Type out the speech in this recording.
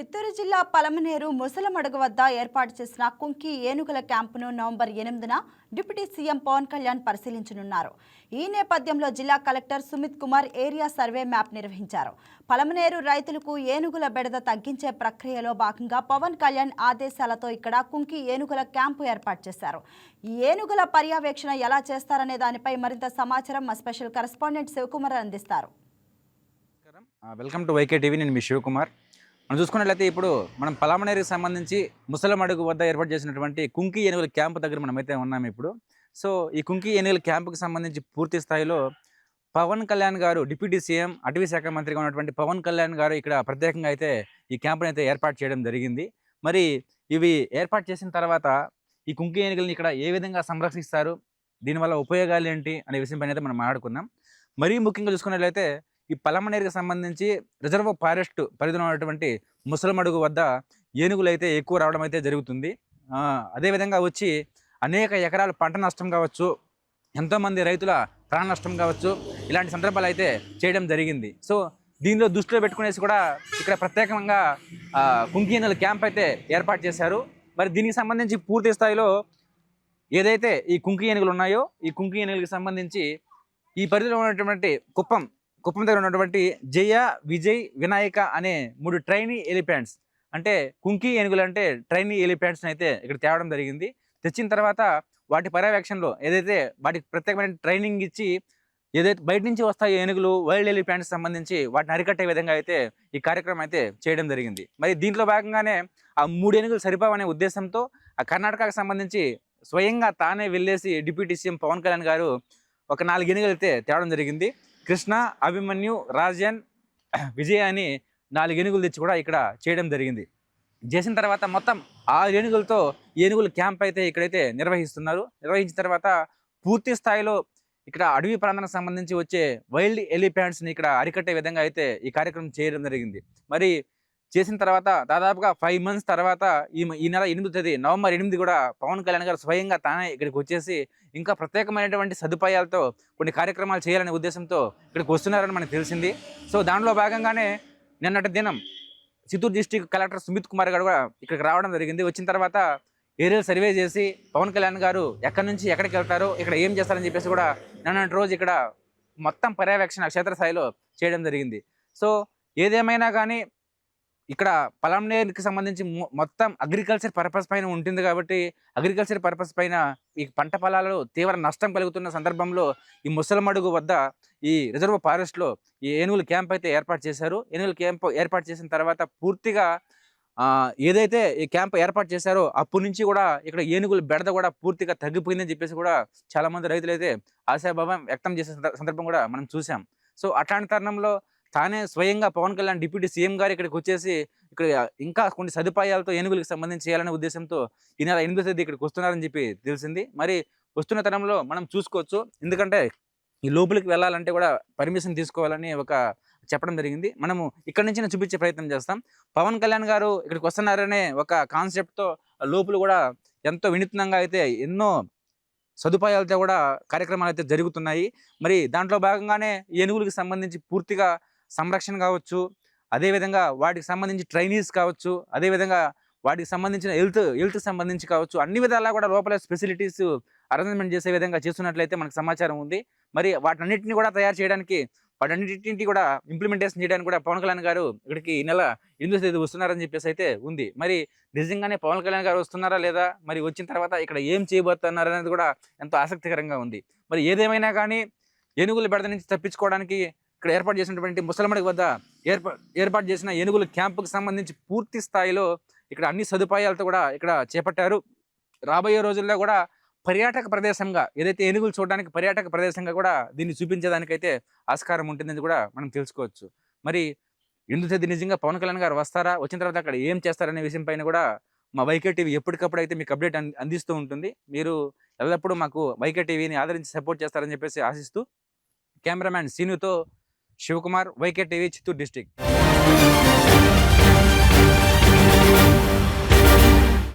చిత్తూరు జిల్లా పలమనేరు ముసలమడుగు వద్ద ఏర్పాటు చేసిన కుంకి ఏనుగుల క్యాంపును నవంబర్ ఎనిమిదిన డిప్యూటీ సీఎం పవన్ కళ్యాణ్ పరిశీలించనున్నారు. ఈ నేపథ్యంలో జిల్లా collector Sumit Kumar area survey map నిర్వహించారు. పలమనేరు రైతులకు ఏనుగుల బెడద తగ్గించే ప్రక్రియలో భాగంగా పవన్ కళ్యాణ్ ఆదేశాలతో ఇక్కడ కుంకి ఏనుగుల క్యాంపు ఏర్పాటు చేశారు. ఈ ఏనుగుల పర్యవేక్షణ ఎలా చేస్తారనే దానిపై మరింత సమాచారం మా స్పెషల్ కరెస్పాండెంట్ శివకుమార్ అందిస్తారు. Welcome to YK TV. నేను మీ శివకుమార్. మనం చూసుకున్నట్లయితే ఇప్పుడు మనం పలామనేరికి సంబంధించి ముసలమడుగు వద్ద ఏర్పాటు చేసినటువంటి కుంకి ఏనుగుల క్యాంప్ దగ్గర మనమైతే ఉన్నాం ఇప్పుడు. సో ఈ కుంకి ఏనుగుల క్యాంపుకి సంబంధించి పూర్తి స్థాయిలో పవన్ కళ్యాణ్ గారు డిప్యూటీ సీఎం అటవీ శాఖ మంత్రిగా ఉన్నటువంటి పవన్ కళ్యాణ్ గారు ఇక్కడ ప్రత్యేకంగా అయితే ఈ క్యాంపుని అయితే ఏర్పాటు చేయడం జరిగింది. మరి ఇవి ఏర్పాటు చేసిన తర్వాత ఈ కుంకి ఏనుగులను ఇక్కడ ఏ విధంగా సంరక్షిస్తారు? దీనివల్ల ఉపయోగాలు ఏంటి? అనే విషయం పైన అయితే మనం మాట్లాడుకుందాం. మరీ ముఖ్యంగా చూసుకున్నట్లయితే ఈ పలమనేరుకి సంబంధించి రిజర్వ్ ఫారెస్ట్ పరిధిలో ఉన్నటువంటి ముసలమడుగు వద్ద ఏనుగులు అయితే ఎక్కువ రావడం అయితే జరుగుతుంది. అదేవిధంగా వచ్చి అనేక ఎకరాల పంట నష్టం కావచ్చు ఎంతోమంది రైతుల ప్రాణ నష్టం కావచ్చు ఇలాంటి సందర్భాలు అయితే చేయడం జరిగింది. సో దీనిలో దృష్టిలో పెట్టుకునేసి కూడా ఇక్కడ ప్రత్యేకంగా కుంకీనల కుంకి ఏనుగుల క్యాంప్ అయితే ఏర్పాటు చేశారు. మరి దీనికి సంబంధించి పూర్తి స్థాయిలో ఏదైతే ఈ కుంకి ఏనుగులు ఉన్నాయో ఈ కుంకి ఏనుగులకు సంబంధించి ఈ పరిధిలో ఉన్నటువంటి కుప్పం కుప్పం దగ్గర ఉన్నటువంటి జయ విజయ్ వినాయక అనే మూడు ట్రైనీ ఎలిఫెంట్స్. అంటే కుంకి ఏనుగులు అంటే ట్రైనీ ఎలిఫెంట్స్ని అయితే ఇక్కడ తేవడం జరిగింది. తెచ్చిన తర్వాత వాటి పర్యవేక్షణలో ఏదైతే వాటికి ప్రత్యేకమైన ట్రైనింగ్ ఇచ్చి ఏదైతే బయట నుంచి వస్తాయి ఏనుగులు వైల్డ్ ఎలిఫెంట్స్ సంబంధించి వాటిని అరికట్టే విధంగా అయితే ఈ కార్యక్రమం అయితే చేయడం జరిగింది. మరి దీంట్లో భాగంగానే ఆ మూడు ఏనుగులు సరిపోవనే ఉద్దేశంతో ఆ కర్ణాటకకు సంబంధించి స్వయంగా తానే వెళ్ళేసి డిప్యూటీ సీఎం పవన్ కళ్యాణ్ గారు ఒక నాలుగు ఏనుగులు అయితే తేవడం జరిగింది. కృష్ణ అభిమన్యు రాజన్ విజయ అని నాలుగు ఏనుగులు తెచ్చి కూడా ఇక్కడ చేయడం జరిగింది. చేసిన తర్వాత మొత్తం ఆరు ఏనుగులతో ఏనుగుల క్యాంప్ అయితే ఇక్కడైతే నిర్వహిస్తున్నారు. నిర్వహించిన తర్వాత పూర్తి స్థాయిలో ఇక్కడ అడవి ప్రాంతానికి సంబంధించి వచ్చే వైల్డ్ ఎలిఫెంట్స్ని ఇక్కడ అరికట్టే విధంగా అయితే ఈ కార్యక్రమం చేయడం జరిగింది. మరి చేసిన తర్వాత దాదాపుగా ఫైవ్ మంత్స్ తర్వాత ఈ మ- ఈ నెల ఎనిమిది తేదీ నవంబర్ ఎనిమిది కూడా పవన్ కళ్యాణ్ గారు స్వయంగా తానే ఇక్కడికి వచ్చేసి ఇంకా ప్రత్యేకమైనటువంటి సదుపాయాలతో కొన్ని కార్యక్రమాలు చేయాలనే ఉద్దేశంతో ఇక్కడికి వస్తున్నారని మనకు తెలిసింది. సో దానిలో భాగంగానే నిన్నటి దినం చిత్తూరు డిస్టిక్ కలెక్టర్ సుమిత్ కుమార్ గారు కూడా ఇక్కడికి రావడం జరిగింది. వచ్చిన తర్వాత ఏరియల్ సర్వే చేసి పవన్ కళ్యాణ్ గారు ఎక్కడి నుంచి ఎక్కడికి వెళ్తారో ఇక్కడ ఏం చేస్తారని చెప్పేసి కూడా నిన్నటి రోజు ఇక్కడ మొత్తం పర్యవేక్షణ క్షేత్రస్థాయిలో చేయడం జరిగింది. సో ఏదేమైనా కానీ ఇక్కడ పలంనేరుకి సంబంధించి మొత్తం అగ్రికల్చర్ పర్పస్ పైన ఉంటుంది కాబట్టి అగ్రికల్చర్ పర్పస్ పైన ఈ పంట పొలాలలో తీవ్ర నష్టం కలుగుతున్న సందర్భంలో ఈ ముసలమడుగు వద్ద ఈ రిజర్వ్ ఫారెస్ట్లో ఈ ఏనుగుల క్యాంప్ అయితే ఏర్పాటు చేశారు. ఏనుగుల క్యాంప్ ఏర్పాటు చేసిన తర్వాత పూర్తిగా ఏదైతే ఈ క్యాంప్ ఏర్పాటు చేశారో అప్పటి నుంచి కూడా ఇక్కడ ఏనుగుల బెడద కూడా పూర్తిగా తగ్గిపోయిందని చెప్పేసి కూడా చాలామంది రైతులు అయితే ఆశాభావం వ్యక్తం చేసే సందర్భం కూడా మనం చూసాం సో అట్లాంటి తరుణంలో తానే స్వయంగా పవన్ కళ్యాణ్ డిప్యూటీ సీఎం గారు ఇక్కడికి వచ్చేసి ఇక్కడ ఇంకా కొన్ని సదుపాయాలతో ఏనుగులకు సంబంధించి చేయాలనే ఉద్దేశంతో ఈ నెల ఎనిమిదో తేదీ ఇక్కడికి వస్తున్నారని చెప్పి తెలిసింది. మరి వస్తున్న తరంలో మనం చూసుకోవచ్చు. ఎందుకంటే ఈ లోపలికి వెళ్ళాలంటే కూడా పర్మిషన్ తీసుకోవాలని ఒక చెప్పడం జరిగింది. మనము ఇక్కడ నుంచి చూపించే ప్రయత్నం చేస్తాం. పవన్ కళ్యాణ్ గారు ఇక్కడికి వస్తున్నారనే ఒక కాన్సెప్ట్తో లోపల కూడా ఎంతో వినూత్నంగా అయితే ఎన్నో సదుపాయాలతో కూడా కార్యక్రమాలు అయితే జరుగుతున్నాయి. మరి దాంట్లో భాగంగానే ఏనుగులకు సంబంధించి పూర్తిగా సంరక్షణ కావచ్చు అదేవిధంగా వాటికి సంబంధించి ట్రైనీస్ కావచ్చు అదేవిధంగా వాటికి సంబంధించిన హెల్త్ హెల్త్ సంబంధించి కావచ్చు అన్ని విధాలా కూడా లోపల ఫెసిలిటీస్ అరేంజ్మెంట్ చేసే విధంగా చేస్తున్నట్లయితే మనకు సమాచారం ఉంది. మరి వాటన్నిటిని కూడా తయారు చేయడానికి వాటన్నిటిని కూడా ఇంప్లిమెంటేషన్ చేయడానికి కూడా పవన్ కళ్యాణ్ గారు ఇక్కడికి ఈ నెల ఎనిమిదో తేదీ వస్తున్నారని చెప్పేసి అయితే ఉంది. మరి నిజంగానే పవన్ కళ్యాణ్ గారు వస్తున్నారా లేదా? మరి వచ్చిన తర్వాత ఇక్కడ ఏం చేయబోతున్నారు అనేది కూడా ఎంతో ఆసక్తికరంగా ఉంది. మరి ఏదేమైనా కానీ ఏనుగుల బెడద నుంచి తప్పించుకోవడానికి ఇక్కడ ఏర్పాటు చేసినటువంటి ముసలమడికి వద్ద ఏర్పా ఏర్పాటు చేసిన ఏనుగుల క్యాంపుకు సంబంధించి పూర్తి స్థాయిలో ఇక్కడ అన్ని సదుపాయాలతో కూడా ఇక్కడ చేపట్టారు. రాబోయే రోజుల్లో కూడా పర్యాటక ప్రదేశంగా ఏదైతే ఏనుగులు చూడడానికి పర్యాటక ప్రదేశంగా కూడా దీన్ని చూపించేదానికైతే ఆస్కారం ఉంటుందని కూడా మనం తెలుసుకోవచ్చు. మరి ఎందుకు తేదీ నిజంగా పవన్ కళ్యాణ్ గారు వస్తారా? వచ్చిన తర్వాత అక్కడ ఏం చేస్తారనే విషయం పైన కూడా మా వైకే టీవీ ఎప్పటికప్పుడు అయితే మీకు అప్డేట్ అందిస్తూ ఉంటుంది. మీరు ఎల్లప్పుడూ మాకు వైకే టీవీని ఆదరించి సపోర్ట్ చేస్తారని చెప్పేసి ఆశిస్తూ cameraman సీనుతో Sivakumar YK TV Chittoor district